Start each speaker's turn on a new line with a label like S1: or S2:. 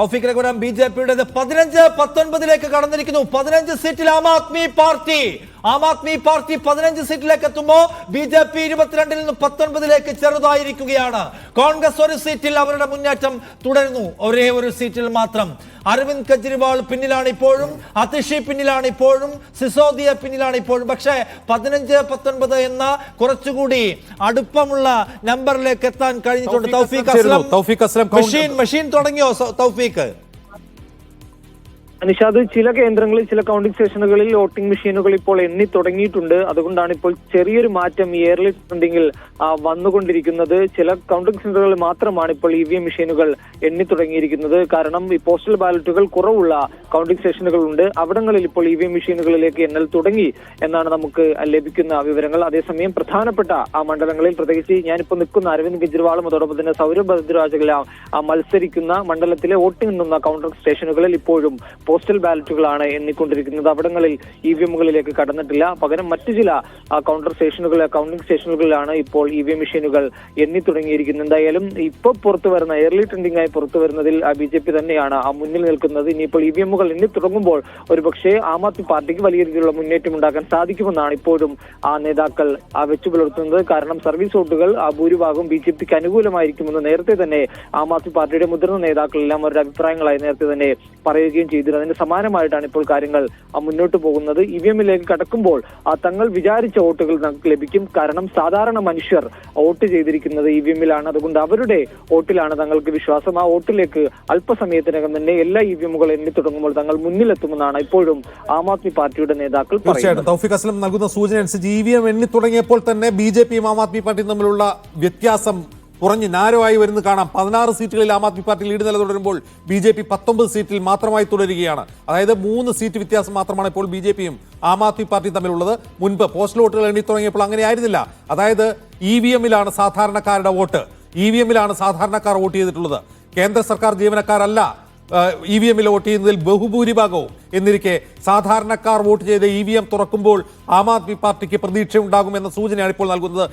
S1: തൗഫീഖ് Raghuram B J പിയുടെ പതിനഞ്ച് പത്തൊൻപതിലേക്ക് കടന്നിരിക്കുന്നു. പതിനഞ്ച് സീറ്റിൽ ആം ആദ്മി പാർട്ടി. ആം ആദ്മി പാർട്ടി പതിനഞ്ച് സീറ്റിലേക്ക് എത്തുമ്പോൾ ബി ജെ പി ഇരുപത്തിരണ്ടിൽ നിന്ന് പത്തൊൻപതിലേക്ക് ചെറുതായിരിക്കുകയാണ്. കോൺഗ്രസ് ഒരു സീറ്റിൽ അവരുടെ മുന്നേറ്റം തുടരുന്നു. ഒരേ ഒരു സീറ്റിൽ മാത്രം. അരവിന്ദ് കെജ്രിവാൾ പിന്നിലാണ് ഇപ്പോഴും അതിഷി പിന്നിലാണ് ഇപ്പോഴും സിസോദിയ പിന്നിലാണ് ഇപ്പോഴും പക്ഷേ പതിനഞ്ച് പത്തൊൻപത് എന്ന കുറച്ചുകൂടി അടുപ്പമുള്ള നമ്പറിലേക്ക് എത്താൻ കഴിഞ്ഞിട്ടുണ്ട്.
S2: തൗഫീഖ് അസ്ലം
S1: മെഷീൻ മെഷീൻ തുടങ്ങിയോ തൗഫീഖ്?
S3: നിഷാദ് ചില കേന്ദ്രങ്ങളിൽ ചില കൗണ്ടിംഗ് സ്റ്റേഷനുകളിൽ വോട്ടിംഗ് മെഷീനുകൾ ഇപ്പോൾ എണ്ണി തുടങ്ങിയിട്ടുണ്ട്. അതുകൊണ്ടാണ് ഇപ്പോൾ ചെറിയൊരു മാറ്റം ഈ എയർലി ട്രെൻഡിങ്ങിൽ വന്നുകൊണ്ടിരിക്കുന്നത്. ചില കൗണ്ടിംഗ് സെന്ററുകളിൽ മാത്രമാണ് ഇപ്പോൾ ഇ വി എം മെഷീനുകൾ എണ്ണി തുടങ്ങിയിരിക്കുന്നത്. കാരണം ഈ പോസ്റ്റൽ ബാലറ്റുകൾ കുറവുള്ള കൗണ്ടിംഗ് സ്റ്റേഷനുകൾ ഉണ്ട്. അവിടങ്ങളിൽ ഇപ്പോൾ ഇ വി എം മെഷീനുകളിലേക്ക് എണ്ണൽ തുടങ്ങി എന്നാണ് നമുക്ക് ലഭിക്കുന്ന വിവരങ്ങൾ. അതേസമയം പ്രധാനപ്പെട്ട ആ മണ്ഡലങ്ങളിൽ പ്രത്യേകിച്ച് ഞാനിപ്പോൾ നിൽക്കുന്ന അരവിന്ദ് കെജ്രിവാളും അതോടൊപ്പം തന്നെ സൗരഭ് ഭദ്രാജെല്ലാം മത്സരിക്കുന്ന മണ്ഡലത്തിലെ വോട്ടിംഗ് എണ്ണുന്ന കൗണ്ടർ സ്റ്റേഷനുകളിൽ ഇപ്പോഴും പോസ്റ്റൽ ബാലറ്റുകളാണ് എണ്ണിക്കൊണ്ടിരിക്കുന്നത്. അവിടങ്ങളിൽ ഇ വി എമ്മുകളിലേക്ക് കടന്നിട്ടില്ല. പകരം മറ്റു ചില കൗണ്ടർ സ്റ്റേഷനുകൾ കൗണ്ടിംഗ് സ്റ്റേഷനുകളിലാണ് ഇപ്പോൾ ഇ വി എം മെഷീനുകൾ എണ്ണി തുടങ്ങിയിരിക്കുന്നത് എന്തായാലും ഇപ്പോൾ പുറത്തു വരുന്ന എയർലി ട്രെൻഡിംഗ് ആയി പുറത്തു വരുന്നതിൽ ബി ജെ പി തന്നെയാണ് ആ മുന്നിൽ നിൽക്കുന്നത്. ഇനിയിപ്പോൾ ഇ വി എമ്മുകൾ എണ്ണി തുടങ്ങുമ്പോൾ ഒരുപക്ഷേ ആം ആദ്മി പാർട്ടിക്ക് വലിയ രീതിയിലുള്ള മുന്നേറ്റം ഉണ്ടാക്കാൻ സാധിക്കുമെന്നാണ് ഇപ്പോഴും ആ നേതാക്കൾ വെച്ചു പുലർത്തുന്നത്. കാരണം സർവീസ് വോട്ടുകൾ ഭൂരിഭാഗം ബി ജെ പിക്ക് അനുകൂലമായിരിക്കുമെന്ന് നേരത്തെ തന്നെ ആം ആദ്മി പാർട്ടിയുടെ മുതിർന്ന നേതാക്കളെല്ലാം അവരുടെ അഭിപ്രായങ്ങളായി നേരത്തെ തന്നെ പറയുകയും ചെയ്തിരുന്നു. അതിന് സമാനമായിട്ടാണ് ഇപ്പോൾ കാര്യങ്ങൾ മുന്നോട്ട് പോകുന്നത്. ഇ വി എമ്മിലേക്ക് കടക്കുമ്പോൾ തങ്ങൾ വിചാരിച്ച വോട്ടുകൾ നമുക്ക് ലഭിക്കും. കാരണം സാധാരണ മനുഷ്യർ വോട്ട് ചെയ്തിരിക്കുന്നത് ഇ വി എമ്മിലാണ്. അതുകൊണ്ട് അവരുടെ വോട്ടിലാണ് തങ്ങൾക്ക് വിശ്വാസം. ആ വോട്ടിലേക്ക് അല്പസമയത്തിനകം തന്നെ എല്ലാ ഇ വി എമ്മുകൾ എണ്ണി തുടങ്ങുമ്പോൾ തങ്ങൾ മുന്നിലെത്തുമെന്നാണ് ഇപ്പോഴും ആം ആദ്മി പാർട്ടിയുടെ നേതാക്കൾ
S2: തീർച്ചയായിട്ടും. നൽകുന്ന സൂചന അനുസരിച്ച് ഇ വി എം എണ്ണി തുടങ്ങിയപ്പോൾ തന്നെ ബി ജെ പിയും ആം ആദ്മി പാർട്ടിയും തമ്മിലുള്ള വ്യത്യാസം കുറഞ്ഞ് നാരമായി വരുന്നത് കാണാം. പതിനാറ് സീറ്റുകളിൽ ആം ആദ്മി പാർട്ടി ലീഡ് നില തുടരുമ്പോൾ ബി ജെ പി പത്തൊമ്പത് സീറ്റിൽ മാത്രമായി തുടരുകയാണ്. അതായത് മൂന്ന് സീറ്റ് വ്യത്യാസം മാത്രമാണ് ഇപ്പോൾ ബി ജെ പിയും ആം ആദ്മി പാർട്ടിയും തമ്മിലുള്ളത്. മുൻപ് പോസ്റ്റൽ വോട്ടുകൾ എണ്ണി തുടങ്ങിയപ്പോൾ അങ്ങനെ ആയിരുന്നില്ല. അതായത് ഇ വി എമ്മിലാണ് സാധാരണക്കാരുടെ വോട്ട്. ഇ വി എമ്മിലാണ് സാധാരണക്കാർ വോട്ട് ചെയ്തിട്ടുള്ളത്. കേന്ദ്ര സർക്കാർ ജീവനക്കാരല്ല ഇ വി എമ്മിൽ വോട്ട് ചെയ്യുന്നതിൽ ബഹുഭൂരിഭാഗവും. എന്നിരിക്കെ സാധാരണക്കാർ വോട്ട് ചെയ്ത് ഇ വി എം തുറക്കുമ്പോൾ ആം ആദ്മി പാർട്ടിക്ക് പ്രതീക്ഷയുണ്ടാകുമെന്ന സൂചനയാണ് ഇപ്പോൾ നൽകുന്നത്.